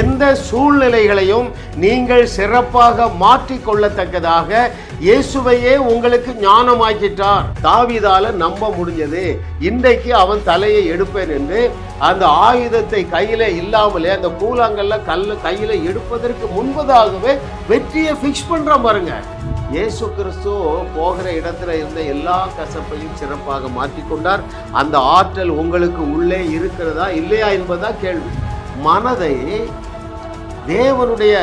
எந்த சூழ்நிலைகளையும் நீங்கள் சிறப்பாக மாற்றிக்கொள்ளத்தக்கதாக இயேசுவையே உங்களுக்கு ஞானமாக்கிட்டார். தாவிதால நம்ப முடிஞ்சது. இன்றைக்கு அவன் தலையை எடுப்பேன் என்று அந்த ஆயுதத்தை கையில இல்லாமலே அந்த கூழாங்கல்ல கல்ல கையில எடுப்பதற்கு முன்பதாகவே வெற்றியை ஃபிக்ஸ் பண்ற பாருங்க. இயேசு கிறிஸ்து போகிற இடத்துல இருந்த எல்லா கசப்பையும் சிறப்பாக மாற்றிக்கொண்டார். அந்த ஆற்றல் உங்களுக்கு உள்ளே இருக்கிறதா இல்லையா என்பதா கேள்வி. மனதை தேவனுடைய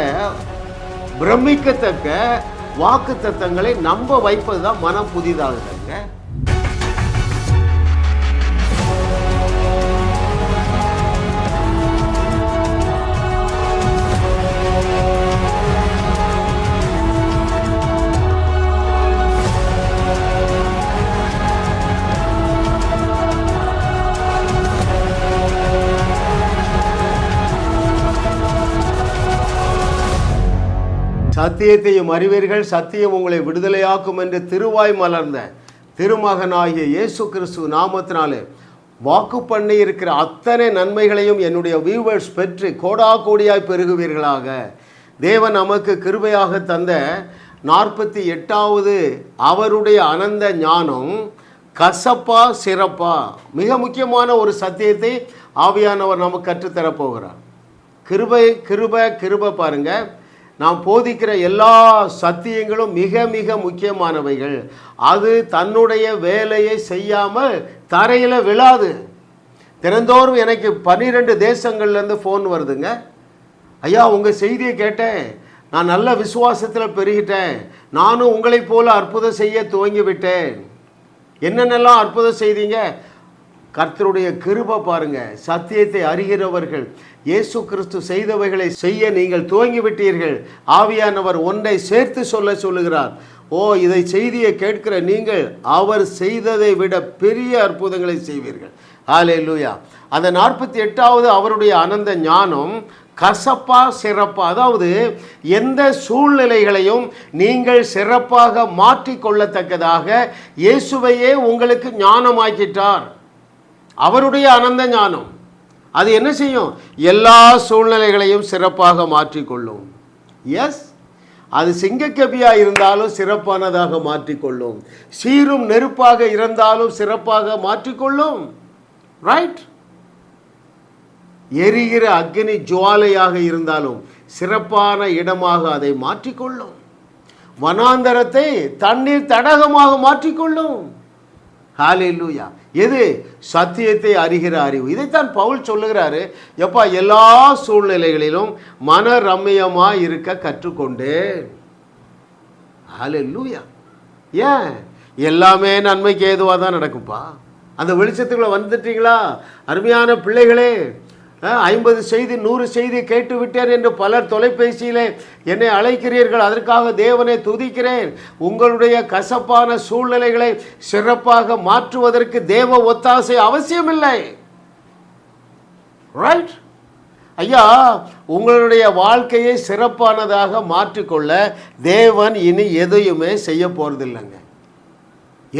பிரமிக்கத்தக்க வாக்கு தத்தங்களை நம்ப வைப்பதுதான் மனம் புதிதாகுதுங்க. சத்தியத்தையும் அறிவீர்கள். சத்தியம் உங்களை விடுதலையாக்கும் என்று திருவாய் மலர்ந்த திருமகனாகிய இயேசு கிறிஸ்து நாமத்தினாலே வாக்கு பண்ணி இருக்கிற அத்தனை நன்மைகளையும் என்னுடைய வியூவர்ஸ் பெற்று கோடா கோடியாய் பெருகுவீர்களாக. தேவன் நமக்கு கிருபையாக தந்த நாற்பத்தி எட்டாவது அவருடைய அனந்த ஞானம் கசப்பா சிறப்பா மிக முக்கியமான ஒரு சத்தியத்தை ஆவியானவர் நமக்கு கற்றுத்தரப் போகிறார். கிருபை கிருப கிருப பாருங்கள் நாம் போதிக்கிற எல்லா சத்தியங்களும் மிக மிக முக்கியமானவைகள். அது தன்னுடைய வேலையை செய்யாமல் தரையில் விழாது. தினந்தோறும் எனக்கு பன்னிரெண்டு தேசங்கள்லேருந்து ஃபோன் வருதுங்க. ஐயா உங்கள் செய்தியை கேட்டேன். நான் நல்ல விசுவாசத்தில் பெருகிட்டேன். நானும் உங்களைப் போல் அற்புதம் செய்ய துவங்கி விட்டேன் என்னென்னலாம் அற்புதம் செய்தீங்க? கர்த்தருடைய கிருபை பாருங்க. சத்தியத்தை அறிகிறவர்கள் இயேசு கிறிஸ்து செய்தவைகளை செய்ய நீங்கள் துவங்கி விட்டீர்கள் ஆவியானவர் ஒன்றை சேர்த்து சொல்ல சொல்லுகிறார். ஓ இதை செய்தியை கேட்கிற நீங்கள் அவர் செய்ததை விட பெரிய அற்புதங்களை செய்வீர்கள். ஆலே லூயா அந்த நாற்பத்தி எட்டாவது அவருடைய அனந்த ஞானம் கசப்பா சிறப்பா அதாவது எந்த சூழ்நிலைகளையும் நீங்கள் சிறப்பாக மாற்றிக்கொள்ளத்தக்கதாக இயேசுவையே உங்களுக்கு ஞானமாக்கிட்டார். அவருடைய அனந்த ஞானம். அது என்ன செய்யும்? எல்லா சூழ்நிலைகளையும் சிறப்பாக மாற்றிக்கொள்ளும். எஸ் அது சிங்கக்கபியாக இருந்தாலும் சிறப்பானதாக மாற்றிக்கொள்ளும். சீரும் நெருப்பாக இருந்தாலும் சிறப்பாக மாற்றிக்கொள்ளும். ரைட் எரிகிற அக்னி ஜுவாலையாக இருந்தாலும் சிறப்பான இடமாக அதை மாற்றிக்கொள்ளும். வனாந்தரத்தை தண்ணீர் தடகமாக மாற்றிக்கொள்ளும். ஹalleluya எது? சத்தியத்தை அறிகிற அறிவு இதைத்தான் பவுல் சொல்லுகிறாரு. எப்பா எல்லா சூழ்நிலைகளிலும் மன ரம்மியமாக இருக்க கற்றுக்கொண்டு. ஹalleluya. ஏன்? எல்லாமே நன்மைக்கு ஏதுவாக தான் நடக்கும்ப்பா அந்த வெளிச்சத்துக்குள்ள வந்துட்டீங்களா? அருமையான பிள்ளைகளே. ஐம்பது செய்தி நூறு செய்தி கேட்டுவிட்டேன் என்று பலர் தொலைபேசியிலே என்னை அழைக்கிறீர்கள். அதற்காக தேவனை துதிக்கிறேன். உங்களுடைய கசப்பான சூழ்நிலைகளை சிறப்பாக மாற்றுவதற்கு தேவ ஒத்தாசை அவசியமில்லை. ரைட் ஐயா உங்களுடைய வாழ்க்கையை சிறப்பானதாக மாற்றிக்கொள்ள தேவன் இனி எதையுமே செய்ய போறதில்லைங்க.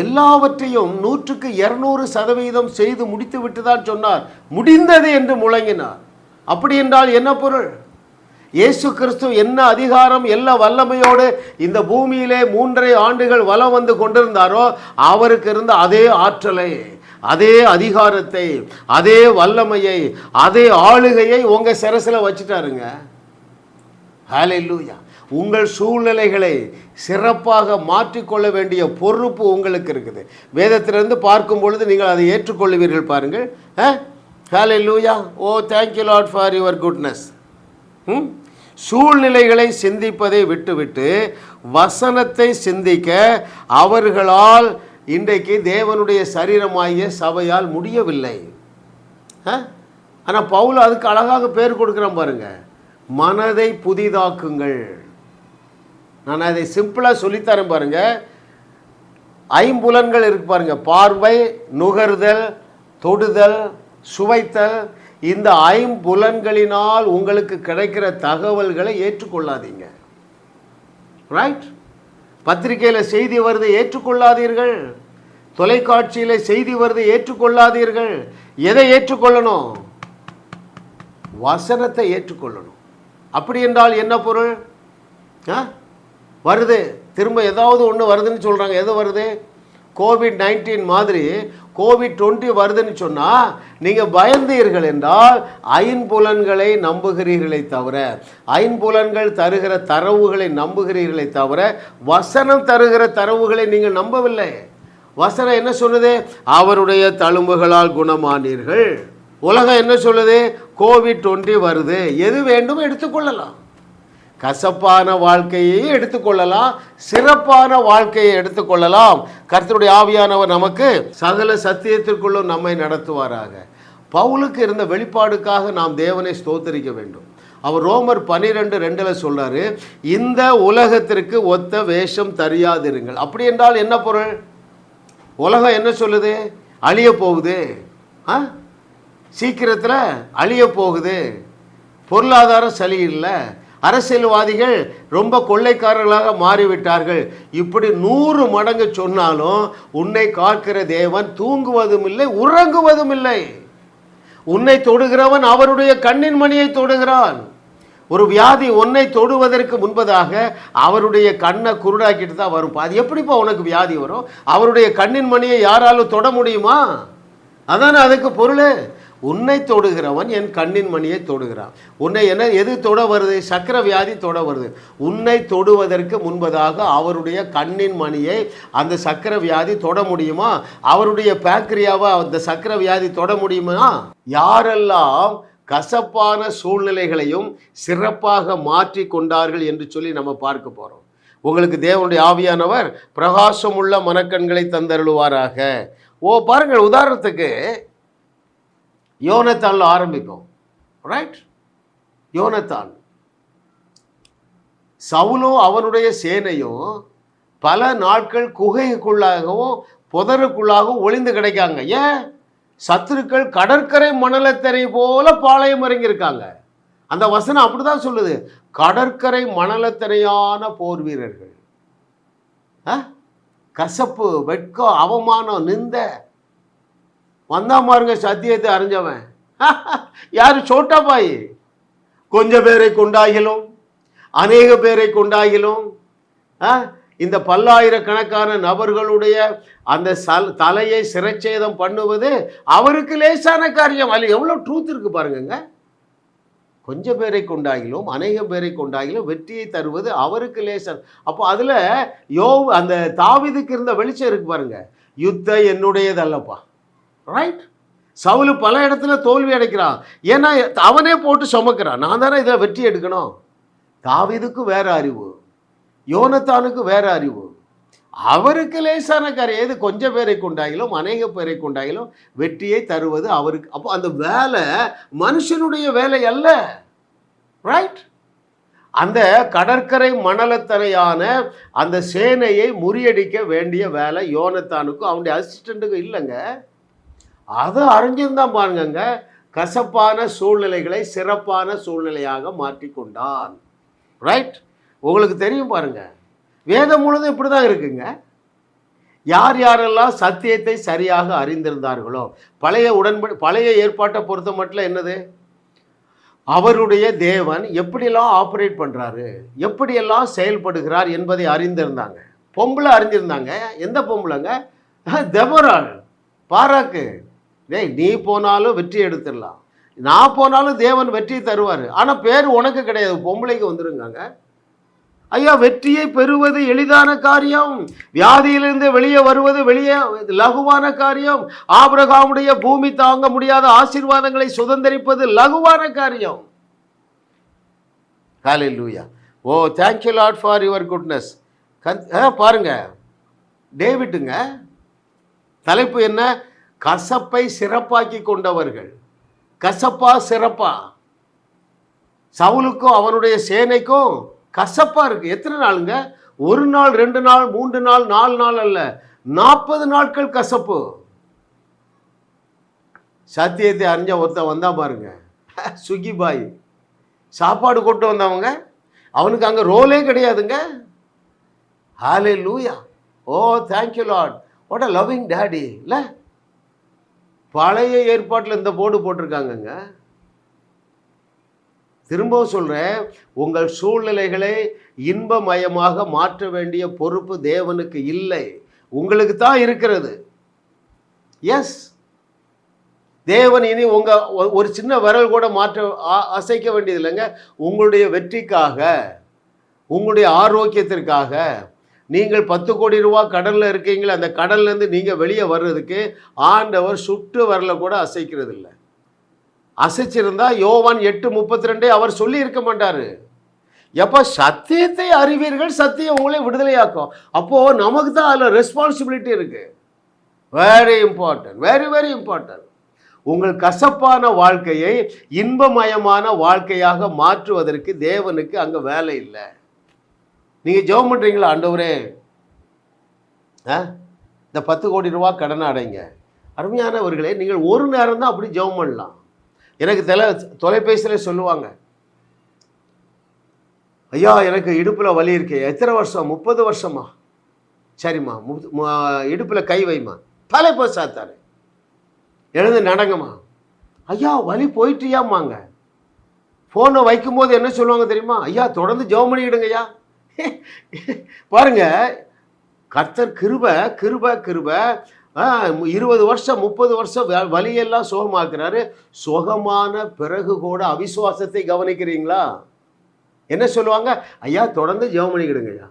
எல்லாவற்றையும் நூற்றுக்கு இருநூறு சதவீதம் செய்து முடித்து விட்டுதான் சொன்னார். முடிந்தது என்று முழங்கினார். அப்படி என்றால் என்ன பொருள்? இயேசு கிறிஸ்து என்ன அதிகாரம் என்ன வல்லமையோடு இந்த பூமியிலே மூன்றரை ஆண்டுகள் வலம் வந்து கொண்டிருந்தாரோ அவருக்கு இருந்த அதே ஆற்றலை அதே அதிகாரத்தை அதே வல்லமையை அதே ஆளுகையை உங்கள் சிரசில் வச்சுட்டாருங்க. ஹalleluya. உங்கள் சூழ்நிலைகளை சிறப்பாக மாற்றிக்கொள்ள வேண்டிய பொறுப்பு உங்களுக்கு இருக்குது. வேதத்திலிருந்து பார்க்கும் பொழுது நீங்கள் அதை ஏற்றுக்கொள்வீர்கள் பாருங்கள். Hallelujah oh thank you lot for your goodness ம்? சூழ்நிலைகளை சிந்திப்பதை விட்டுவிட்டு வசனத்தை சிந்திக்க அவர்களால் இன்றைக்கு தேவனுடைய சரீரமாகிய சபையால் முடியவில்லை. ஆனால் பவுல் அதுக்கு அழகாக பேர் கொடுக்குறேன் பாருங்கள் மனதை புதிதாக்குங்கள். நான் அதை சிம்பிளாக சொல்லித்தரேன் பாருங்கள் ஐம்புலன்கள் இருக்கு பாருங்கள் பார்வை நுகர்தல் தொடுதல் சுவைத்தல். இந்த ஐம்புலன்களினால் உங்களுக்கு கிடைக்கிற தகவல்களை ஏற்றுக்கொள்ளாதீங்க. ரைட் பத்திரிகையில் செய்தி வருது ஏற்றுக்கொள்ளாதீர்கள். தொலைக்காட்சியில் செய்தி வருது ஏற்றுக்கொள்ளாதீர்கள். எதை ஏற்றுக்கொள்ளணும்? வசனத்தை ஏற்றுக்கொள்ளணும். அப்படி என்றால் என்ன பொருள்? ஆ? வருது. திரும்ப ஏதாவது ஒன்று வருதுன்னு சொல்கிறாங்க எது வருது? கோவிட் நைன்டீன் மாதிரி கோவிட் டுவெண்ட்டி வருதுன்னு சொன்னால் நீங்கள் பயந்தீர்கள் என்றால் ஐம்புலன்களை நம்புகிறீர்களே தவிர ஐம்புலன்கள் தருகிற தரவுகளை நம்புகிறீர்களே தவிர வசனம் தருகிற தரவுகளை நீங்கள் நம்பவில்லை. வசனம் என்ன சொல்லுது? அவருடைய தழும்புகளால் குணமானீர்கள். உலகம் என்ன சொல்லுது? கோவிட் டுவெண்ட்டி வருது. எது வேண்டும்? எடுத்துக்கொள்ளலாம் கசப்பான வாழ்க்கையை எடுத்துக்கொள்ளலாம் சிறப்பான வாழ்க்கையை எடுத்துக்கொள்ளலாம். கர்த்தருடைய ஆவியானவர் நமக்கு சகல சத்தியத்திற்குள்ளும் நம்மை நடத்துவாராக. பவுலுக்கு இருந்த வெளிப்பாடுக்காக நாம் தேவனை ஸ்தோத்தரிக்க வேண்டும். அவர் ரோமர் பனிரெண்டு ரெண்டில் சொல்றாரு இந்த உலகத்திற்கு ஒத்த வேஷம் தரியாதிருங்கள். அப்படி என்றால் என்ன பொருள்? உலகம் என்ன சொல்லுது? அழிய போகுது. ஆ? சீக்கிரத்தில் அழிய போகுது. பொருளாதாரம் சரியில்லை அரசியல்வாதிகள் ரொம்ப கொள்ளைக்காரர்களாக மாறிவிட்டார்கள். இப்படி நூறு மடங்கு சொன்னாலும் உன்னை காக்கிற தேவன் தூங்குவதும் இல்லை உறங்குவதும் இல்லை உன்னை தொடுகிறவன் அவருடைய கண்ணின் மணியை தொடுகிறான். ஒரு வியாதி உன்னை தொடுவதற்கு முன்பதாக அவருடைய கண்ணை குருடாக்கிட்டு தான் வரும். அது எப்படிப்பா உனக்கு வியாதி வரும்? அவருடைய கண்ணின் மணியை யாராலும் தொட முடியுமா? அதானே அதுக்கு பொருள்? உன்னை தொடுகிறவன் என் கண்ணின் மணியை தொடுகிறான். உன்னை என்ன எது தொட வருது? சக்கர வியாதி தொட வருது. உன்னை தொடுவதற்கு முன்பதாக அவருடைய கண்ணின் மணியை அந்த சக்கர வியாதி தொட முடியுமா? அவருடைய பேக்ரியாவை அந்த சக்கர வியாதி தொட முடியுமா? யாரெல்லாம் கசப்பான சூழ்நிலைகளையும் சிறப்பாக மாற்றி கொண்டார்கள் என்று சொல்லி நம்ம பார்க்க போகிறோம் உங்களுக்கு தேவனுடைய ஆவியானவர் பிரகாசமுள்ள மனக்கண்களை தந்தருளுவாராக. ஓ பாருங்கள் உதாரணத்துக்கு யோனத்தால் ஆரம்பிக்கும். ரைட் யோனத்தான். சவுலும் அவனுடைய சேனையும் பல நாட்கள் குகைக்குள்ளாகவும் புதருக்குள்ளாகவும் ஒளிந்து கிடைக்காங்க. ஏன்? சத்துருக்கள் கடற்கரை மணலத்தரை போல பாளையம் இறங்கியிருக்காங்க. அந்த வசனம் அப்படிதான் சொல்லுது. கடற்கரை மணலத்தரையான போர் வீரர்கள். ஆ? கசப்பு வெட்கம் அவமானம் நிந்த வந்தா பாருங்க சத்தியத்தை அறிஞ்சவன். யாரு? சோட்டா பாய். கொஞ்ச பேரை கொண்டாகிலும் அநேக பேரை கொண்டாகிலும் ஆ, இந்த பல்லாயிரக்கணக்கான நபர்களுடைய அந்த சல் தலையை சிரச்சேதம் பண்ணுவது அவருக்கு லேசான காரியம். அதில் எவ்வளோ ட்ரூத் இருக்கு பாருங்கங்க. கொஞ்சம் பேரை கொண்டாகிலும் அநேக பேரை கொண்டாகிலும் வெற்றியை தருவது அவருக்கு லேசன். அப்போ அதில் யோ அந்த தாவிதுக்கு இருந்த வெளிச்சம் இருக்கு பாருங்க. யுத்த என்னுடையதல்லப்பா. ரைட் சவுலு பல இடத்துல தோல்வி அடைக்கிறான். ஏன்னா அவனே போட்டு சுமக்கிறான். நான் தானே இதில் வெற்றி எடுக்கணும். தாவிதுக்கு வேற அறிவு. யோனத்தானுக்கு வேற அறிவு. அவருக்கு லேசான காரியம். எது? கொஞ்சம் பேரை கொண்டாகிலும் அநேக பேரை கொண்டாகிலும் வெற்றியை தருவது அவருக்கு. அப்போ அந்த வேலை மனுஷனுடைய வேலை அல்ல. ரைட் அந்த கடற்கரை மணலத்தனையான அந்த சேனையை முறியடிக்க வேண்டிய வேலை யோனத்தானுக்கும் அவனுடைய அசிஸ்டண்ட்டுக்கும் இல்லைங்க. அதை அறிஞ்சிருந்தான் பாருங்கங்க. கசப்பான சூழ்நிலைகளை சிறப்பான சூழ்நிலையாக மாற்றிக்கொண்டான். ரைட் உங்களுக்கு தெரியும் பாருங்க. வேதம் முழுதும் இப்படி தான் இருக்குங்க. யார் யாரெல்லாம் சத்தியத்தை சரியாக அறிந்திருந்தார்களோ பழைய உடன்படி பழைய ஏற்பாட்டை பொறுத்த மட்டும் என்னது? அவருடைய தேவன் எப்படியெல்லாம் ஆப்ரேட் பண்ணுறாரு எப்படியெல்லாம் செயல்படுகிறார் என்பதை அறிந்திருந்தாங்க. பொம்பளை அறிஞ்சிருந்தாங்க. எந்த பொம்பளைங்க? தெபராள். பாராக்கு. டேய் நீ போனாலும் வெற்றி எடுத்துடலாம். நான் போனாலும் தேவன் வெற்றி தருவார். ஆனால் பேர் உனக்கு கிடையாது. பொம்பளைக்கு வந்துருங்காங்க. ஐயா வெற்றியை பெறுவது எளிதான காரியம். வியாதியிலிருந்து வெளியே வருவது வெளியே லகுவான காரியம். ஆபிரகாமுடைய பூமி தாங்க முடியாத ஆசீர்வாதங்களை சுதந்திரிப்பது லகுவான காரியம். Hallelujah oh thank you lot for your goodness கன் ஆ, பாருங்க. டேவிட்டுங்க. தலைப்பு என்ன? கசப்பை சிறப்பாக்கி கொண்டவர்கள். கசப்பா சிறப்பா? சவுலுக்கும் அவனுடைய சேனைக்கும் கசப்பா இருக்கு. எத்தனை நாளுங்க? ஒரு நாள் ரெண்டு நாள் மூன்று நாள் நாலு நாள் அல்ல. நாற்பது நாட்கள் கசப்பு. சத்தியத்தை அறிஞ்ச ஒருத்தன் வந்தா பாருங்க. சுகி பாய் சாப்பாடு கொண்டு வந்தவங்க அவனுக்கு அங்கே ரோலே கிடையாதுங்க. Hallelujah oh thank you lot what a loving daddy இல்லை? பழைய ஏற்பாட்டில் இந்த போர்டு போட்டிருக்காங்கங்க. திரும்பவும் சொல்கிறேன் உங்கள் சூழ்நிலைகளை இன்பமயமாக மாற்ற வேண்டிய பொறுப்பு தேவனுக்கு இல்லை. உங்களுக்கு தான் இருக்கிறது. எஸ் தேவன் இனி உங்கள் ஒரு சின்ன விரல் கூட மாற்ற அசைக்க வேண்டியது இல்லைங்க உங்களுடைய வெற்றிக்காக உங்களுடைய ஆரோக்கியத்திற்காக நீங்கள் பத்து கோடி ரூபா கடலில் இருக்கீங்களே அந்த கடல்ல நீங்கள் வெளியே வர்றதுக்கு ஆண்டவர் சுட்டு வரல கூட அசைக்கிறது இல்லை அசைச்சிருந்தா யோவான் எட்டு முப்பத்தி ரெண்டே அவர் சொல்லி இருக்க மாட்டாரு. எப்போ சத்தியத்தை அறிவீர்கள் சத்தியம் உங்களை விடுதலையாக்கும். அப்போது நமக்கு தான் அதில் ரெஸ்பான்சிபிலிட்டி இருக்குது very important very very important உங்கள் கசப்பான வாழ்க்கையை இன்பமயமான வாழ்க்கையாக மாற்றுவதற்கு தேவனுக்கு அங்கே வேலை இல்லை. நீங்கள் ஜெபம் பண்ணுறீங்களா ஆண்டவரே? ஆ? இந்த பத்து கோடி ரூபா கடனை அடைங்க. அருமையானவர்களே நீங்கள் ஒரு நேரம் தான் அப்படி ஜெபம் பண்ணலாம். எனக்கு தலை தொலைபேசியில் சொல்லுவாங்க. ஐயா எனக்கு இடுப்பில் வலி இருக்கு. எத்தனை வருஷம்? முப்பது வருஷமா? சரிம்மா இடுப்பில் கை வைம்மா. தலை போய் சாத்தாரு எழுந்து நடங்கம்மா. ஐயா வலி போயிட்டியாமாங்க ஃபோனை வைக்கும்போது என்ன சொல்லுவாங்க தெரியுமா? ஐயா தொடர்ந்து ஜெபம் பண்ணிக்கிடுங்க ஐயா பாருங்க கர்த்தர் கிருப கிருப கிருப. ஆ, இருபது வருஷம் முப்பது வருஷம் வ- வலியெல்லாம் சுகமாக்குறாரு. சுகமான பிறகு கூட அவிசுவாசத்தை கவனிக்கிறீங்களா? என்ன சொல்லுவாங்க? ஐயா தொடர்ந்து ஜெபம் பண்ணிக்கிடுங்க ஐயா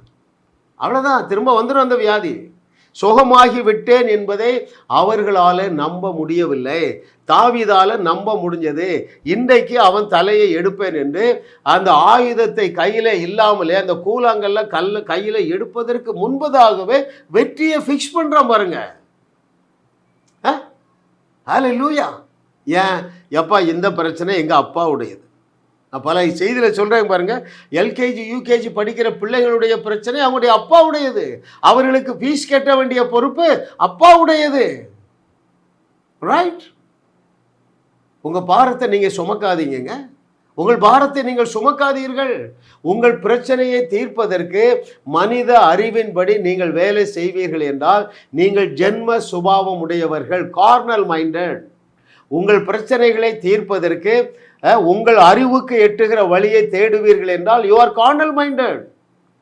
அவ்வளோதான் திரும்ப வந்துடும் அந்த வியாதி. சுகமாகி விட்டேன் என்பதை அவர்களால் நம்ப முடியவில்லை. தாவிதால நம்ப முடிஞ்சது. இன்றைக்கு அவன் தலையை எடுப்பேன் என்று அந்த ஆயுதத்தை கையில் இல்லாமலே அந்த கூழாங்கல்ல கல்ல கையில் எடுப்பதற்கு முன்பதாகவே வெற்றியை ஃபிக்ஸ் பண்ணுறான் பாருங்க. ஆ? லூயா ஏன்? எப்பா இந்த பிரச்சனை எங்கள் அப்பாவுடையது? பல செய்தியில் சொல்கிறேன் பாருங்கள் எல்கேஜி யூகேஜி படிக்கிற பிள்ளைகளுடைய பிரச்சனை அவங்களுடைய அப்பாவுடையது. அவர்களுக்கு ஃபீஸ் கட்ட வேண்டிய பொறுப்பு அப்பாவுடையது. ரைட் உங்கள் பாரத்தை நீங்கள் சுமக்காதீங்க உங்கள் பாரத்தை நீங்கள் சுமக்காதீர்கள். உங்கள் பிரச்சனையை தீர்ப்பதற்கு மனித அறிவின்படி நீங்கள் வேலை செய்வீர்கள் என்றால் நீங்கள் ஜென்ம சுபாவம் உடையவர்கள் கார்னல் மைண்டட் உங்கள் பிரச்சனைகளை தீர்ப்பதற்கு உங்கள் அறிவுக்கு எட்டுகிற வழியை தேடுவீர்கள் என்றால் you are carnal minded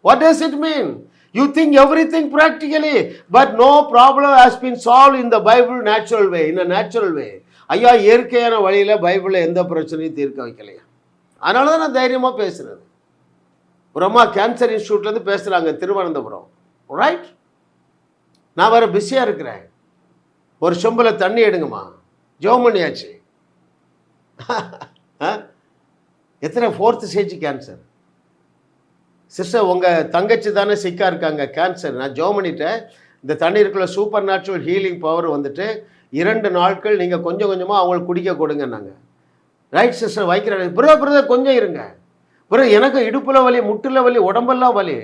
what does it mean you think everything practically but no problem has been solved in the Bible natural way in natural way ஐயா இயற்கையான வழியில் பைபிளில் எந்த பிரச்சனையும் தீர்க்க வைக்கலையா? அதனால தான் நான் தைரியமாக பேசுகிறது ஒரு அம்மா கேன்சர் இன்ஸ்டியூட்லேருந்து பேசுகிறாங்க திருவனந்தபுரம். ரைட் நான் வேறு பிஸியாக இருக்கிறேன். ஒரு சொம்பில் தண்ணி எடுங்கம்மா. ஜோமணியாச்சு பண்ணியாச்சு எத்தனை ஃபோர்த்து ஸ்டேஜ் கேன்சர் சிஸ்டர் உங்கள் தங்கச்சி தானே சிக்கா இருக்காங்க கேன்சர் நான் ஜோ பண்ணிட்டேன். இந்த தண்ணீருக்குள்ளே சூப்பர் நேச்சுரல் ஹீலிங் பவர் வந்துட்டு இரண்டு நாட்கள் நீங்கள் கொஞ்சம் கொஞ்சமாக அவங்களுக்கு குடிக்க கொடுங்க நாங்கள் ரைட் சிஸ்டர் வைக்கிறேன் பிரதர் பிரதர் கொஞ்சம் இருங்க. பிரதர் எனக்கு இடுப்பில் வலி முட்டில் வலி உடம்பெல்லாம் வலி.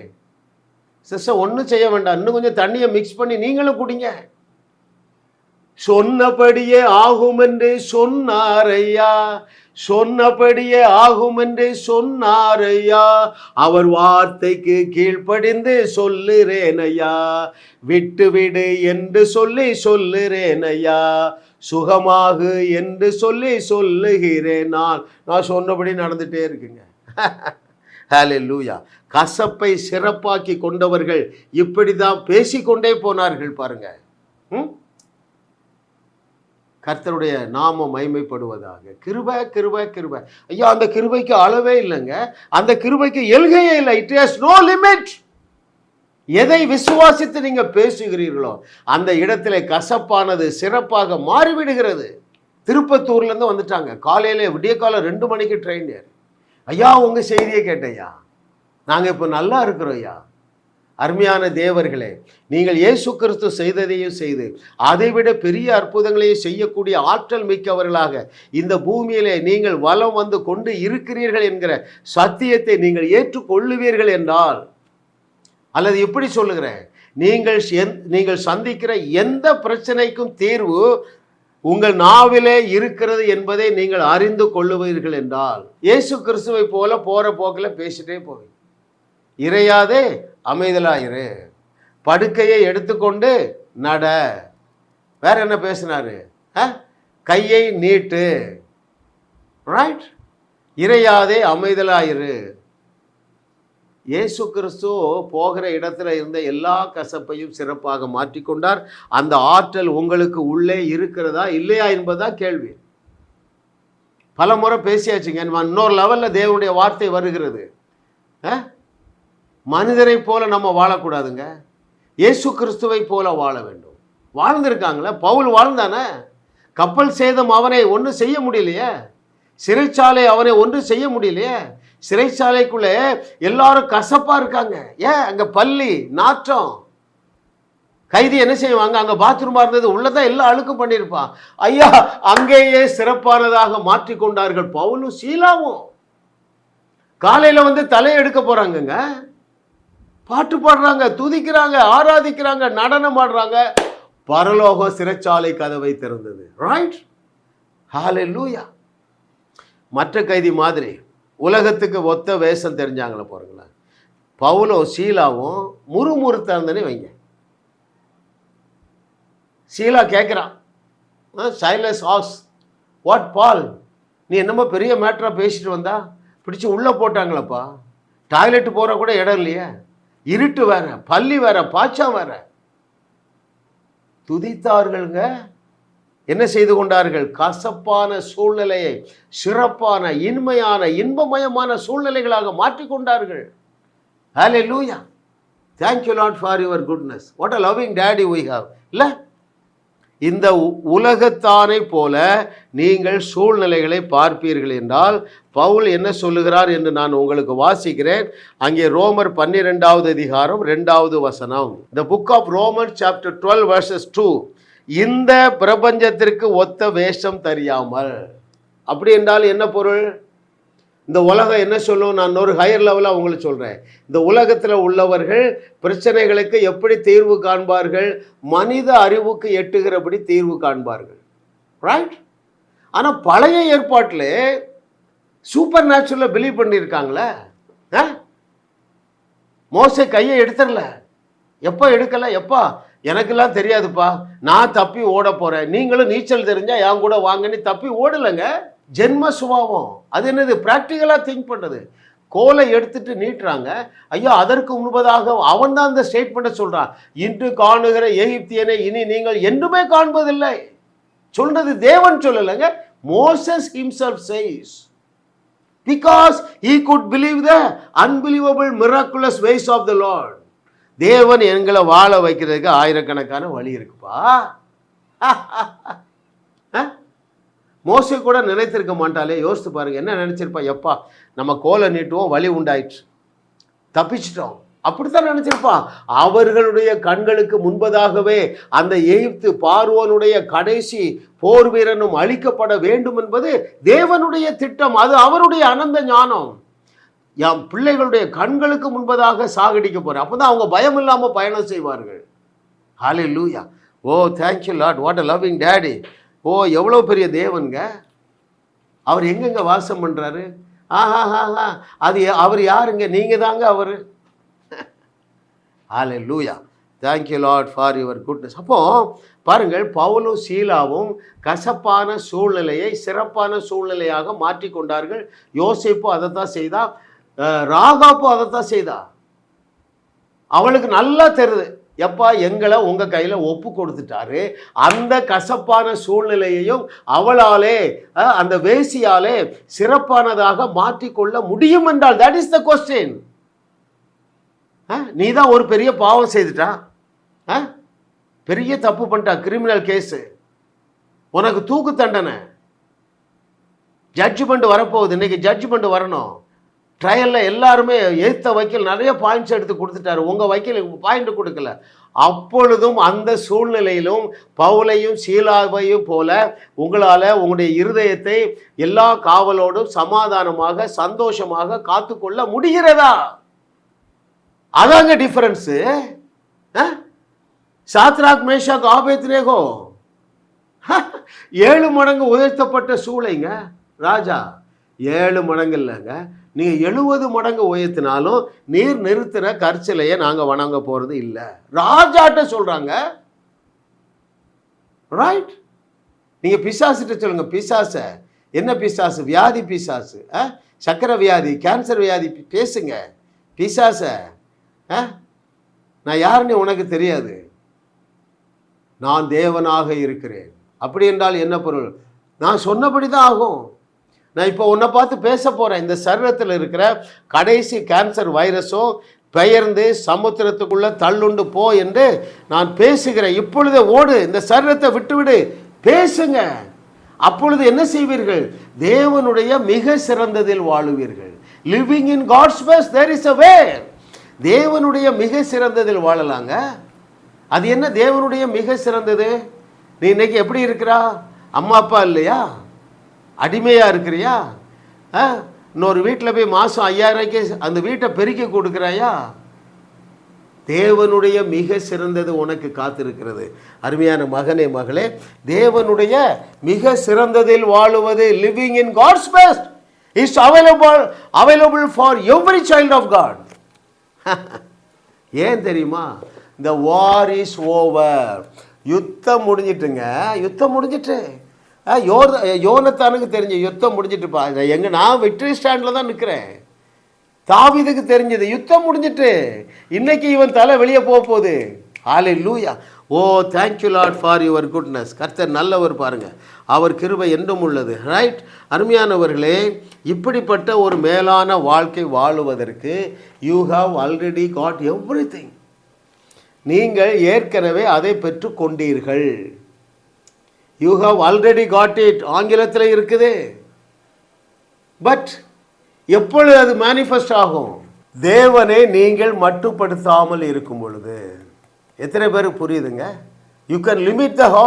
சிஸ்டர் ஒன்றும் செய்ய வேண்டாம். இன்னும் கொஞ்சம் தண்ணியை மிக்ஸ் பண்ணி நீங்களும் குடிங்க. சொன்னபடியே ஆகும் என்று சொன்னாரையா சொன்னபடியே ஆகும் என்று சொன்னாரையா அவர் வார்த்தைக்கு கீழ்ப்படிந்து சொல்லுறேனையா. விட்டு விடு என்று சொல்லி சொல்லுறேனையா. சுகமாகு என்று சொல்லி சொல்லுகிறேன் நான். நான் சொன்னபடி நடந்துட்டே இருக்குங்க. ஹalleluya கசப்பை சிறப்பாக்கி கொண்டவர்கள் இப்படி தான் பேசிக்கொண்டே போனார்கள் பாருங்கள் ம்? கர்த்தருடைய நாம மைமைப்படுவதாக கிருப கிருப கிருப. ஐயா அந்த கிருபைக்கு அளவே இல்லைங்க. அந்த கிருபைக்கு எல்கையே இல்லை. இட் ஹேஸ் நோ லிமிட் எதை விசுவாசித்து நீங்க பேசுகிறீர்களோ அந்த இடத்துல கசப்பானது சிறப்பாக மாறிவிடுகிறது. திருப்பத்தூர்லேருந்து வந்துட்டாங்க. காலையில விடிய காலம் ரெண்டு மணிக்கு ட்ரெயின் ஏறு. ஐயா உங்க செய்தியை கேட்டையா நாங்கள் இப்போ நல்லா இருக்கிறோம் ஐயா. அருமையான தேவர்களே நீங்கள் இயேசு கிறிஸ்து செய்ததையும் செய்து அதைவிட பெரிய அற்புதங்களையும் செய்யக்கூடிய ஆற்றல் மிக்கவர்களாக இந்த பூமியிலே நீங்கள் வலம் வந்து கொண்டு இருக்கிறீர்கள் என்கிற சத்தியத்தை நீங்கள் ஏற்றுக்கொள்ளுவீர்கள் என்றால் அல்லது எப்படி சொல்லுகிறேன்? நீங்கள் எந்- நீங்கள் சந்திக்கிற எந்த பிரச்சனைக்கும் தீர்வு உங்கள் நாவிலே இருக்கிறது என்பதை நீங்கள் அறிந்து கொள்ளுவீர்கள் என்றால் இயேசு கிறிஸ்துவை போல போற போக்கில் பேசிட்டே போவீங்க. இறையாதே அமைதலாயிரு. படுக்கையை எடுத்துக்கொண்டு நட. வேற என்ன பேசினாரு? ஆ? கையை நீட்டு. ரைட் இறையாதே அமைதலாயிரு. இயேசு கிறிஸ்து போகிற இடத்துல இருந்த எல்லா கசப்பையும் சிறப்பாக மாற்றிக்கொண்டார். அந்த ஆற்றல் உங்களுக்கு உள்ளே இருக்கிறதா இல்லையா என்பதுதான் கேள்வி. பல முறை பேசியாச்சுங்க இன்னொரு லெவலில் தேவனுடைய வார்த்தை வருகிறது. ஆ? மனிதரை போல நம்ம வாழக்கூடாதுங்க. இயேசு கிறிஸ்துவை போல வாழ வேண்டும். வாழ்ந்திருக்காங்களே? பவுல் வாழ்ந்தானே? கப்பல் சேதம் அவனை ஒன்றும் செய்ய முடியலையே? சிறைச்சாலை அவனை ஒன்றும் செய்ய முடியலையே? சிறைச்சாலைக்குள்ளே எல்லாரும் கசப்பாக இருக்காங்க. ஏன்? அங்கே பள்ளி நாற்றம். கைதி என்ன செய்வாங்க? அங்கே பாத்ரூமாக இருந்தது உள்ளதான் எல்லாம் அழுக்கும் பண்ணியிருப்பான். ஐயா அங்கேயே சிறப்பானதாக மாற்றி கொண்டார்கள் பவுலும் சீலாவும். காலையில் வந்து தலையை எடுக்க போகிறாங்கங்க பாட்டு பாடுறாங்க துதிக்கிறாங்க ஆராதிக்கிறாங்க நடனம் ஆடுறாங்க. பரலோக சிறைச்சாலை கதவை திறந்தது. ரைட் ஹalleluya மற்ற கைதி மாதிரி உலகத்துக்கு ஒத்த வேஷம் தெரிஞ்சாங்களே பாருங்களேன். பவுலோ சீலாவும் முறுமுறுத்தாந்தனே வைங்க. சீலா கேட்குறான் சைலஸ் ஹாஸ் வாட் பால் நீ என்னமோ பெரிய மேட்ராக பேசிட்டு வந்தா? பிடிச்சி உள்ளே போட்டாங்களப்பா. டாய்லெட் போகிற கூட இடம் இல்லையே. இருட்டு வேற பள்ளி வேற பாய்ச்சம் வேற. துதித்தார்களுங்க. என்ன செய்து கொண்டார்கள்? கசப்பான சூழ்நிலையை சிறப்பான இன்மையான இன்பமயமான சூழ்நிலைகளாக மாற்றிக்கொண்டார்கள் hallelujah thank you lot for your goodness what a loving daddy we have இல்லை? இந்த உலகத்தானை போல நீங்கள் சூழ்நிலைகளை பார்ப்பீர்கள் என்றால் பவுல் என்ன சொல்லுகிறார் என்று நான் உங்களுக்கு வாசிக்கிறேன். அங்கே ரோமர் பன்னிரெண்டாவது அதிகாரம் ரெண்டாவது வசனம். த புக் ஆஃப் ரோமர் சாப்டர் டுவெல் வர்சஸ் டூ இந்த பிரபஞ்சத்திற்கு ஒத்த வேஷம் தெரியாமல். அப்படி என்றால் என்ன பொருள்? இந்த உலகம் என்ன சொல்லும்? நான் ஒரு ஹையர் லெவலாக அவங்களுக்கு சொல்கிறேன் இந்த உலகத்தில் உள்ளவர்கள் பிரச்சனைகளுக்கு எப்படி தீர்வு காண்பார்கள்? மனித அறிவுக்கு எட்டுகிறபடி தீர்வு காண்பார்கள். ரைட் ஆனால் பழைய ஏற்பாட்டில் சூப்பர் நேச்சுரலில் பிலீவ் பண்ணியிருக்காங்களே? ஆ? மோசை கையை எடுத்துடல. எப்போ எடுக்கலை? எப்பா? எனக்கெல்லாம் தெரியாதுப்பா. நான் தப்பி ஓட போகிறேன் நீங்களும் நீச்சல் தெரிஞ்சால் என் கூட வாங்கன்னு தப்பி ஓடலைங்க. ஜென்ம சுபாவம். அது என்னது? ப்ராக்டிக்கலாக திங்க் பண்ணுறது கோலை எடுத்துட்டு நீட்டுறாங்க. ஐயோ அதற்கு முன்பதாக அவன் தான் அந்த ஸ்டேட்மெண்ட்டை சொல்கிறான் இன்று காணுகிற எகிப்தியனை இனி நீங்கள் என்றுமே காண்பதில்லை. சொல்றது தேவன் சொல்லலைங்க. Moses himself says because he could believe the unbelievable miraculous ways of the Lord தேவன் எங்களை வாழ வைக்கிறதுக்கு ஆயிரக்கணக்கான வழி இருக்குப்பா. மோசே கூட நினைத்திருக்க மாட்டாளே. யோசித்து பாருங்க என்ன நினச்சிருப்பா? எப்பா நம்ம கோலை நீட்டுவோம் வழி உண்டாயிற்று. தப்பிச்சிட்டோம். அப்படித்தான் நினைச்சிருப்பான் அவர்களுடைய கண்களுக்கு முன்பதாகவே அந்த எகிப்து பார்வோனுடைய கடைசி போர் வீரனும் அழிக்கப்பட வேண்டும் என்பது தேவனுடைய திட்டம். அது அவருடைய அனந்த ஞானம். என் பிள்ளைகளுடைய கண்களுக்கு முன்பதாக சாகடிக்க போறேன். அப்பதான் அவங்க பயம் இல்லாமல் பயணம் செய்வார்கள். Hallelujah oh thank you lot what a loving daddy oh எவ்வளோ பெரிய தேவனுங்க? அவர் எங்கெங்க வாசம் பண்ணுறாரு ஆஹா ஹா அது அவர் யாருங்க? நீங்கள் தாங்க அவர். Hallelujah thank you lot for your goodness அப்போ பாருங்கள் பவுலும் சீலாவும் கசப்பான சூழ்நிலையை சிறப்பான சூழ்நிலையாக மாற்றி கொண்டார்கள். அதைத்தான் செய்தா ராகாப்பும் அதைத்தான் செய்தா. அவளுக்கு நல்லா தெரியுது. எப்பா எங்களை உங்கள் கையில் ஒப்பு கொடுத்துட்டாரு. அந்த கசப்பான சூழ்நிலையையும் அவளாலே அந்த வேசியாலே சிறப்பானதாக மாற்றிக்கொள்ள முடியும் என்றால் தட் இஸ் த கொஸ்டின் நீ தான் ஒரு பெரிய பாவம் செய்துட்டா? ஆ? பெரிய தப்பு பண்ணிட்டா கிரிமினல் கேஸு உனக்கு தூக்கு தண்டனை. ஜட்ஜ்மெண்ட் வரப்போகுது. இன்னைக்கு ஜட்ஜ்மெண்ட் வரணும். ட்ரையலில் எல்லாருமே ஏத்த வக்கீல் நிறைய பாயிண்ட்ஸ் எடுத்து கொடுத்துட்டாரு. உங்கள் வக்கீல் பாயிண்ட் கொடுக்கல. அப்பொழுதும் அந்த சூழ்நிலையிலும் பவுலையும் சீலாவையும் போல உங்களால் உங்களுடைய இருதயத்தை எல்லா காவலோடும் சமாதானமாக சந்தோஷமாக காத்துக்கொள்ள முடிகிறதா? அதாங்க டிஃபரன்ஸு சாத்ராக் மேஷாக் ஆபேத்னேகோ ஏழு மடங்கு உயர்த்தப்பட்ட சூளைங்க. ராஜா ஏழு மடங்கு இல்லைங்க. நீங்கள் எழுபது மடங்கு உயர்த்தினாலும் நீர் நிறுத்தின கற்சிலையை நாங்கள் வணங்க போகிறது இல்லை. ராஜாட்ட சொல்கிறாங்க ரைட் நீங்கள் பிசாசிட்ட சொல்லுங்க. பிசாச என்ன பிசாசு? வியாதி பிசாசு. ஆ? சக்கரை வியாதி கேன்சர் வியாதி பேசுங்க. பிசாச ஆ? நான் யாருன்னு உனக்கு தெரியாது. நான் தேவனாக இருக்கிறேன். அப்படி என்றால் என்ன பொருள்? நான் சொன்னபடி தான் ஆகும். நான் இப்போ உன்னை பார்த்து பேச போகிறேன் இந்த சரீரத்தில் இருக்கிற கடைசி கேன்சர் வைரஸும் பெயர்ந்து சமுத்திரத்துக்குள்ள தள்ளுண்டு போ என்று நான் பேசுகிறேன். இப்பொழுதே ஓடு. இந்த சரீரத்தை விட்டுவிடு. பேசுங்க. அப்பொழுது என்ன செய்வீர்கள்? தேவனுடைய மிக சிறந்ததில் வாழுவீர்கள். Living in God's best there is a way தேவனுடைய மிக சிறந்ததில் வாழலாங்க. அது என்ன? தேவனுடைய மிக சிறந்தது. நீ இன்னைக்கு எப்படி இருக்கிறா? அம்மா அப்பா இல்லையா? அடிமையாக இருக்கிறியா? ஆ? இன்னொரு வீட்டில் போய் மாதம் ஐயாயிரூபாய்க்கு அந்த வீட்டை பெருக்கி கொடுக்குறாயா? தேவனுடைய மிக சிறந்தது உனக்கு காத்திருக்கிறது. அருமையான மகனே மகளே தேவனுடைய மிக சிறந்ததில் வாழுவது living in God's best is available available for every child of God ஏன் தெரியுமா? இந்த வார் இஸ் ஓவர் யுத்தம் முடிஞ்சிட்டுங்க. யுத்தம் முடிஞ்சிட்டு. யோர் யோனத்தானுக்கு தெரிஞ்ச யுத்தம் முடிஞ்சிட்டுப்பா எங்கே நான் வெற்றி ஸ்டாண்டில் தான் நிற்கிறேன் தாவிதுக்கு தெரிஞ்சது யுத்தம் முடிஞ்சிட்டு. இன்னைக்கு இவன் தலை வெளியே போக போகுது. Hallelujah oh thank you lot for your goodness கர்த்தர் நல்லவர் பாருங்கள் அவர் கிருபை என்றும் உள்ளது. ரைட் அருமையானவர்களே இப்படிப்பட்ட ஒரு மேலான வாழ்க்கை வாழுவதற்கு you have already got every நீங்கள் ஏற்கனவே அதை பெற்று கொண்டீர்கள் you have already got it ஆங்கிலத்தில் இருக்குது. பட் எப்பொழுது அது மேனிஃபெஸ்ட் ஆகும்? தேவனை நீங்கள் மட்டுப்படுத்தாமல் இருக்கும் பொழுது. எத்தனை பேருக்கு புரியுதுங்க? யூ கேன் லிமிட் த ஹோ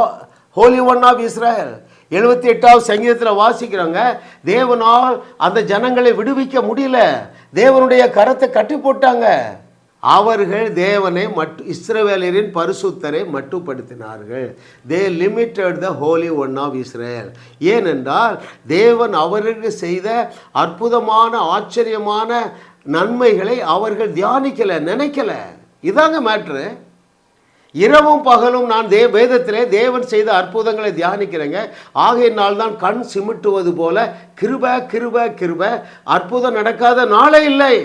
ஹோலி ஒன் ஆஃப் இஸ்ரேல் எழுபத்தி எட்டாவது சங்கீதத்தில் வாசிக்கிறோங்க. தேவனால் அந்த ஜனங்களை விடுவிக்க முடியல. தேவனுடைய கரத்தை கட்டி போட்டாங்க அவர்கள் தேவனை மட்டு இஸ்ரவேலரின் பரிசுத்தரை மட்டுப்படுத்தினார்கள். They limited the Holy One of Israel ஏனென்றால் தேவன் அவர்களுக்கு செய்த அற்புதமான ஆச்சரியமான நன்மைகளை அவர்கள் தியானிக்கலை நினைக்கலை. இதாங்க மேட்ரு இரவும் பகலும் நான் தே வேதத்திலே தேவன் செய்த அற்புதங்களை தியானிக்கிறேங்க. ஆகையினால் தான் கண் சிமிட்டுவது போல கிருப கிருப கிருப. அற்புதம் நடக்காத நாளே இல்லை.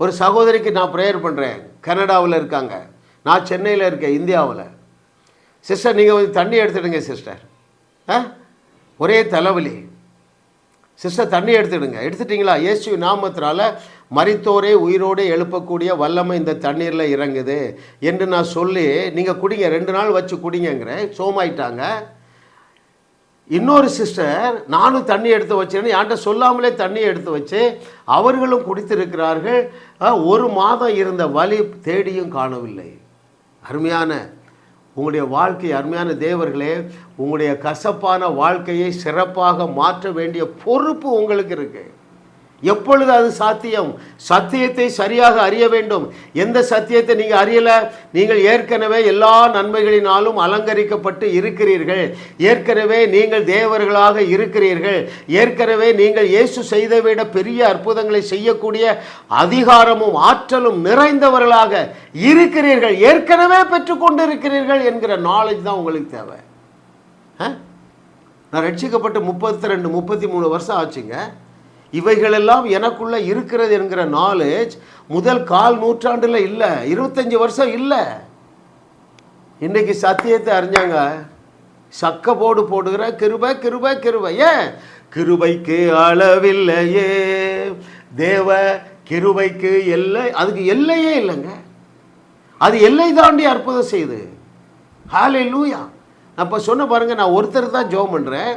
ஒரு சகோதரிக்கு நான் ப்ரேயர் பண்ணுறேன் கனடாவில் இருக்காங்க. நான் சென்னையில் இருக்கேன் இந்தியாவில். சிஸ்டர் நீங்கள் வந்து தண்ணி எடுத்துடுங்க சிஸ்டர் ஆ? ஒரே தலைவலி. சிஸ்டர் தண்ணி எடுத்துடுங்க. எடுத்துட்டிங்களா? இயேசு நாமத்தினால மறித்தோரே உயிரோடு எழுப்பக்கூடிய வல்லமை இந்த தண்ணீரில் இறங்குது. என்று நான் சொல்லி நீங்கள் குடிங்க ரெண்டு நாள் வச்சு குடிங்கங்கிறேன். சோமாயிட்டாங்க. இன்னொரு சிஸ்டர் நானும் தண்ணி எடுத்து வச்சேன்னு யார்கிட்ட சொல்லாமலே தண்ணி எடுத்து வச்சு அவர்களும் குடித்திருக்கிறார்கள். ஒரு மாதம் இருந்த வலி தேடியும் காணவில்லை. அருமையான உங்களுடைய வாழ்க்கை அருமையான தேவர்களே உங்களுடைய கசப்பான வாழ்க்கையை சிறப்பாக மாற்ற வேண்டிய பொறுப்பு உங்களுக்கு இருக்குது எப்பொழுது அது சாத்தியம்? சத்தியத்தை சரியாக அறிய வேண்டும். எந்த சத்தியத்தை நீங்கள் அறியலை? நீங்கள் ஏற்கனவே எல்லா நன்மைகளினாலும் அலங்கரிக்கப்பட்டு இருக்கிறீர்கள். ஏற்கனவே நீங்கள் தேவர்களாக இருக்கிறீர்கள். ஏற்கனவே நீங்கள் இயேசு செய்தை விட பெரிய அற்புதங்களை செய்யக்கூடிய அதிகாரமும் ஆற்றலும் நிறைந்தவர்களாக இருக்கிறீர்கள். ஏற்கனவே பெற்றுக்கொண்டு இருக்கிறீர்கள் என்கிற நாலேஜ் தான் உங்களுக்கு தேவை. ஆ? நான் ரட்சிக்கப்பட்டு முப்பத்தி ரெண்டு முப்பத்தி மூணு வருஷம் ஆச்சுங்க. இவைகளெல்லாம் எனக்குள்ள இருக்கிறது என்கிற நாலேஜ் முதல் கால் நூற்றாண்டில் இல்லை. இருபத்தஞ்சி வருஷம் இல்லை. இன்னைக்கு சத்தியத்தை அறிஞ்சாங்க. சக்க போடு போடுகிற கிருப கிருப கிருப. ஏன்? கிருபைக்கு அளவில்லையே. தேவ கிருபைக்கு எல்லை அதுக்கு எல்லையே இல்லைங்க. அது எல்லை தாண்டி அற்புதம் செய்யுது ஹாலே லூயா அப்போ சொன்ன பாருங்க நான் ஒருத்தர் தான் ஜோம் பண்ணுறேன்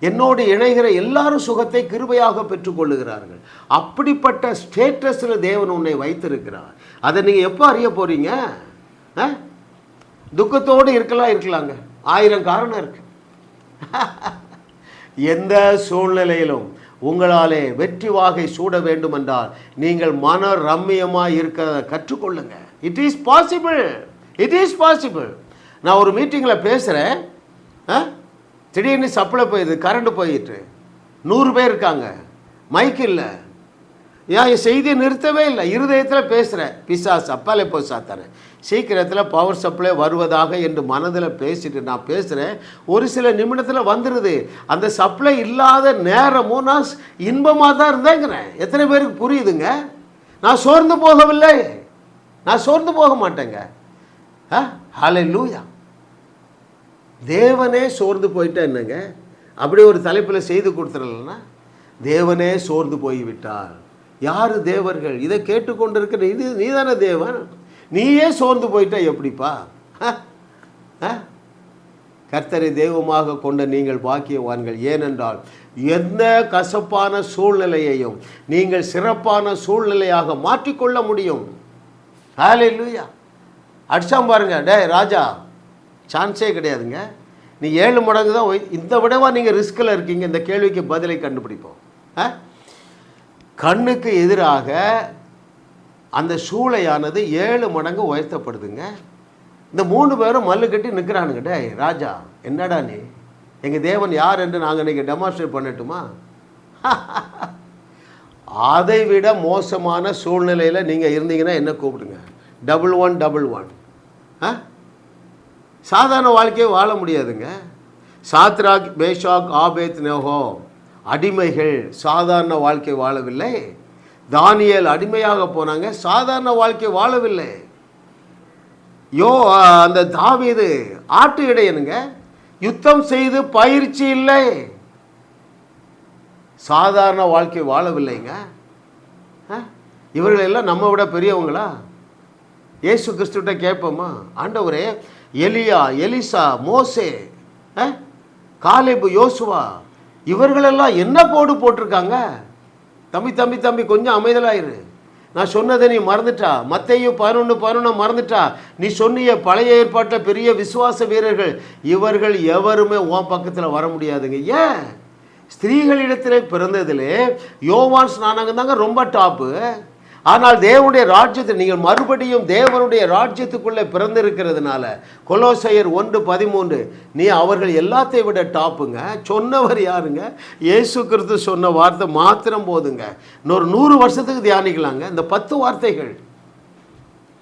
என்னோடு இணைகிற எல்லாரும் சுகத்தை கிருபையாக பெற்றுக்கொள்ளுகிறார்கள். அப்படிப்பட்ட ஸ்டேட்டஸில் தேவன் உன்னை வைத்திருக்கிறார். அதை நீங்கள் எப்போ அறிய போகிறீங்க ஆ? துக்கத்தோடு இருக்கலாம் இருக்கலாங்க. ஆயிரம் காரணம் இருக்கு. எந்த சூழ்நிலையிலும் உங்களாலே வெற்றி வாகை சூட வேண்டும் என்றால் நீங்கள் மன ரம்மியமாக இருக்கிறத கற்றுக்கொள்ளுங்க. It is possible it is possible நான் ஒரு மீட்டிங்கில் பேசுகிறேன் திடீர்னு சப்ளை போயிடுது கரண்ட் போயிட்டு. நூறு பேர் இருக்காங்க. மைக் இல்லை. ஏன் என் செய்தியை நிறுத்தவே இல்லை. இருதயத்தில் பேசுகிறேன் பிசா சப்பாலே போய் சாத்தானே சீக்கிரத்தில் பவர் சப்ளை வருவதாக என்று மனதில் பேசிட்டு நான் பேசுகிறேன் ஒரு சில நிமிடத்தில் வந்துடுது அந்த சப்ளை இல்லாத நேரமும் நான் இன்பமாக தான் இருந்தேங்கிறேன். எத்தனை பேருக்கு புரியுதுங்க? நான் சோர்ந்து போகவில்லை. நான் சோர்ந்து போக மாட்டேங்க. ஆ ஹாலே லூயா தேவனே சோர்ந்து போயிட்டா என்னங்க? அப்படி ஒரு தலைப்பில் செய்து கொடுத்துடலன்னா தேவனே சோர்ந்து போய்விட்டார். யார் தேவர்கள்? இதை கேட்டுக்கொண்டிருக்கிற இது நீதானே தேவன்? நீயே சோர்ந்து போயிட்டா எப்படிப்பா? ஆ? ஆ? கர்த்தரை தெய்வமாக கொண்ட நீங்கள் பாக்கியவான்கள். ஏனென்றால் எந்த கசப்பான சூழ்நிலையையும் நீங்கள் சிறப்பான சூழ்நிலையாக மாற்றிக்கொள்ள முடியும். ஹalleluya. அடிச்சாம் பாருங்க. டேய் ராஜா. சான்ஸே கிடையாதுங்க. நீ ஏழு மடங்கு தான் இந்த விடவா நீங்கள் ரிஸ்கில் இருக்கீங்க. இந்த கேள்விக்கு பதிலை கண்டுபிடிப்போம். ஆ? கண்ணுக்கு எதிராக அந்த சூளையானது ஏழு மடங்கு உயர்த்தப்படுதுங்க. இந்த மூணு பேரும் மல்லு கட்டி நிற்கிறானுங்க டே ராஜா என்னடா நீ? எங்கள் தேவன் யார் என்று நாங்கள் இன்றைக்கி டெமான்ஸ்ட்ரேட் பண்ணட்டுமா? அதை விட மோசமான சூழ்நிலையில் நீங்கள் இருந்தீங்கன்னா என்ன கூப்பிடுங்க? டபுள் ஒன் டபுள் ஒன் ஆ? சாதாரண வாழ்க்கையை வாழ முடியாதுங்க. சாத்ராக் மேஷாக் ஆபேத் நெஹோ அடிமைகள் சாதாரண வாழ்க்கை வாழவில்லை. தானியல் அடிமையாக போனாங்க சாதாரண வாழ்க்கை வாழவில்லை. யோ அந்த தாவீது ஆட்டு இடையனுங்க யுத்தம் செய்து பயிற்சி இல்லை. சாதாரண வாழ்க்கை வாழவில்லைங்க. ஆ? இவர்கள் எல்லாம் நம்ம விட பெரியவங்களா? இயேசு கிறிஸ்துகிட்ட கேட்போமா? ஆண்டவரே எலியா எலிசா மோசே ஆ? காலேபு யோசுவா இவர்களெல்லாம் என்ன போடு போட்டிருக்காங்க? தம்பி தம்பி தம்பி கொஞ்சம் அமைதலாயிரு. நான் சொன்னதை நீ மறந்துட்டா? மத்தையும் பதினொன்று பதினொன்று மறந்துட்டா? நீ சொன்னிய பழைய ஏற்பாட்டில் பெரிய விசுவாச வீரர்கள் இவர்கள் எவருமே உன் பக்கத்தில் வர முடியாதுங்க. ஏன்? ஸ்திரீகளிடத்திலே பிறந்ததிலே யோவான் ஸ்நானகம் தாங்க ரொம்ப டாப்பு. ஆனால் தேவனுடைய ராஜ்யத்தை நீங்கள் மறுபடியும் தேவனுடைய ராஜ்யத்துக்குள்ளே பிறந்திருக்கிறதுனால கொலோசையர் ஒன்று பதிமூன்று நீ அவர்கள் எல்லாத்தையும் விட டாப்புங்க. சொன்னவர் யாருங்க? இயேசு கிறிஸ்து சொன்ன வார்த்தை மாத்திரம் போதுங்க. இன்னொரு நூறு வருஷத்துக்கு தியானிக்கலாங்க. இந்த பத்து வார்த்தைகள்.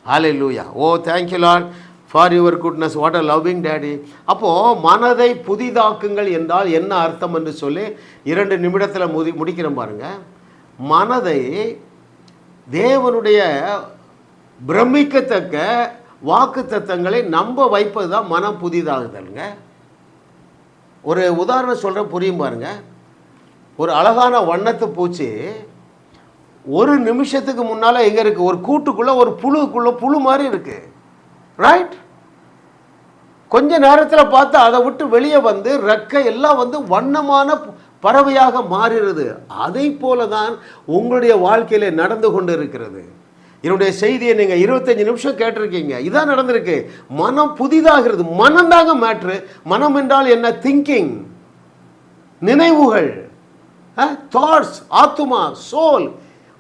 Hallelujah oh thank you lord for your goodness what a loving daddy அப்போது மனதை புதிதாக்குங்கள் என்றால் என்ன அர்த்தம் என்று சொல்லி இரண்டு நிமிடத்தில் முதி முடிக்கிறோம் பாருங்கள் மனதை தேவனுடைய பிரமிக்கத்தக்க வாக்கு தத்தங்களை நம்ப வைப்பது தான் மனம் புதிதாகுதலுங்க. ஒரு உதாரணம் சொல்கிறேன் புரியும் பாருங்க. ஒரு அழகான வண்ணத்து பூச்சி ஒரு நிமிஷத்துக்கு முன்னால் எங்கே இருக்குது ஒரு கூட்டுக்குள்ளே ஒரு புழுக்குள்ளே புழு மாதிரி இருக்குது ரைட் கொஞ்ச நேரத்தில் பார்த்தா அதை விட்டு வெளியே வந்து ரெக்கை எல்லாம் வந்து வண்ணமான பறவையாக மாறுகிறது. அதை போல தான் உங்களுடைய வாழ்க்கையில் நடந்து கொண்டு இருக்கிறது என்னுடைய செய்தியை நீங்கள் இருபத்தஞ்சு நிமிஷம் கேட்டிருக்கீங்க. இதான் நடந்திருக்கு. மனம் புதிதாகிறது. மனம்தாங்க மேட்ரு மனம் என்றால் என்ன? திங்கிங் நினைவுகள். தாட்ஸ் ஆத்துமா. சோல்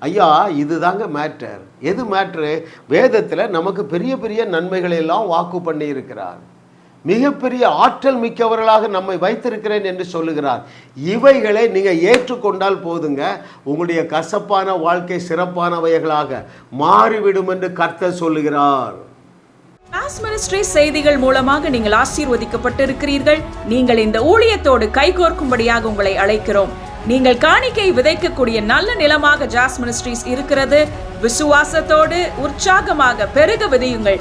ஐயா இதுதாங்க மேட்டர் எது மேட்ரு வேதத்தில் நமக்கு பெரிய பெரிய நன்மைகளை எல்லாம் வாக்கு பண்ணி இருக்கிறார் மிகப்பெரிய ஆற்றல் மிக்கவர்களாக நம்மை வைத்திருக்கிறேன் என்று சொல்லுகிறார். இவைகளை நீங்கள் ஏற்றுக்கொண்டால் போதுங்க உங்களுடைய கசப்பான வாழ்க்கை சிறப்பானவைகளாக மாறிவிடும் என்று கர்த்தர் சொல்லுகிறார். பாஸ் மினிஸ்ட்ரி செய்திகள் மூலமாக நீங்கள் ஆசீர்வதிக்கப்பட்டிருக்கிறீர்கள். நீங்கள் இந்த ஊழியத்தோடு கைகோர்க்கும்படியாக உங்களை அழைக்கிறோம். நீங்கள் காணிக்கை விதைக்கக்கூடிய நல்ல நிலமாக ஜாஸ் மினிஸ்ட்ரீஸ் இருக்கிறது. விசுவாசத்தோடு உற்சாகமாக பெருக விதையுங்கள்.